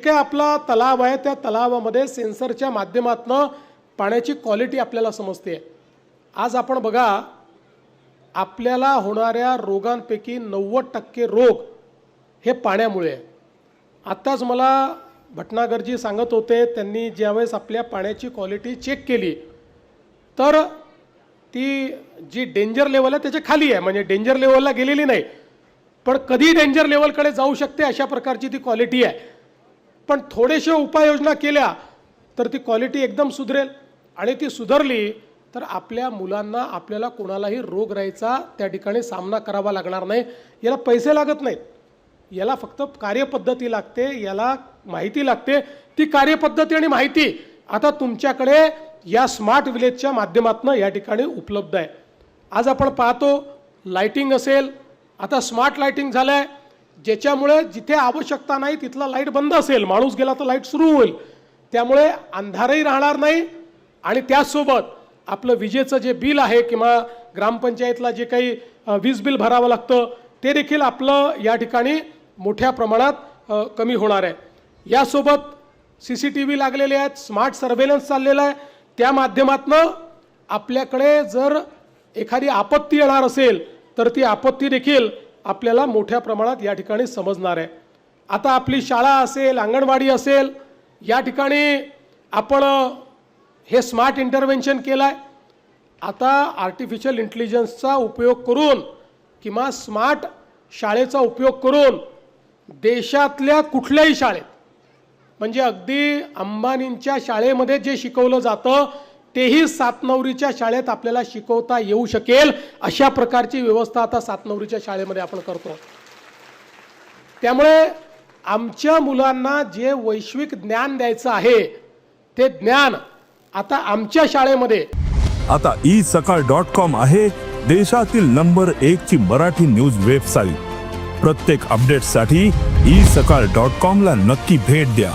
काय आपला तलाव आहे त्या तलावामध्ये सेन्सरच्या माध्यमातनं पाण्याची क्वालिटी आपल्याला समजते. आज आपण बघा आपल्याला होणाऱ्या रोगांपैकी नव्वद टक्के रोग हे पाण्यामुळे. आहे आत्ताच मला भटनागरजी सांगत होते त्यांनी ज्यावेळेस आपल्या पाण्याची क्वालिटी चेक केली तर ती जी डेंजर लेवल आहे त्याच्याखाली आहे. म्हणजे डेंजर लेवलला गेलेली नाही पण कधी डेंजर लेवलकडे जाऊ शकते अशा प्रकारची ती क्वालिटी आहे. पण थोडेशा उपाययोजना केल्या तर ती क्वालिटी एकदम सुधरेल. आणि ती सुधारली तर आपल्या मुलांना आपल्याला कोणालाही रोग राहायचा त्या ठिकाणी सामना करावा लागणार नाही. याला पैसे लागत नाहीत. याला फक्त कार्यपद्धती लागते याला माहिती लागते. ती कार्यपद्धती आणि माहिती आता तुमच्याकडे या स्मार्ट विलेजच्या माध्यमातून या ठिकाणी उपलब्ध आहे. आज आपण पाहतो लाइटिंग असेल. आता स्मार्ट लाइटिंग झालं आहे ज्याच्यामुळे जिथे आवश्यकता नाही तिथला लाइट बंद असेल माणूस गेला तर लाइट सुरू होईल. त्यामुळे अंधारही राहणार नाही आणि त्याचसोबत आपलं विजेचं जे बिल आहे किंवा ग्रामपंचायतला जे काही वीज बिल भरावं लागतं ते देखील आपलं या ठिकाणी मोठ्या प्रमाणात कमी होणार आहे. यासोबत सी सी टी व्ही लागलेले आहेत स्मार्ट सर्वेलन्स चाललेला आहे. त्या माध्यमातनं आपल्याकडे जर एखादी आपत्ती येणार असेल तर ती आपत्ती देखील आपल्याला मोठ्या प्रमाणात या ठिकाणी समजणार आहे. आता आपली शाळा असेल अंगणवाडी असेल या ठिकाणी आपण हे स्मार्ट इंटरव्हेन्शन केलं आहे आता आर्टिफिशियल इंटेलिजन्सचा उपयोग करून किंवा स्मार्ट शाळेचा उपयोग करून देशातल्या कुठल्याही शाळेत म्हणजे अगदी अंबानींच्या शाळेमध्ये जे शिकवलं जातं तेही सातनवरीच्या शाळेत आपल्याला शिकवता येऊ शकेल. अशा प्रकारची व्यवस्था आता सातनवरीच्या शाळेमध्ये आपण करतो. त्यामुळे आमच्या मुलांना जे वैश्विक ज्ञान द्यायचं आहे ते ज्ञान आता आमच्या शाळेमध्ये. आता ई सकाळ डॉट कॉम आहे देशातील नंबर एक ची मराठी न्यूज वेबसाईट. प्रत्येक अपडेटसाठी ई सकाळ डॉट कॉम ला नक्की भेट द्या.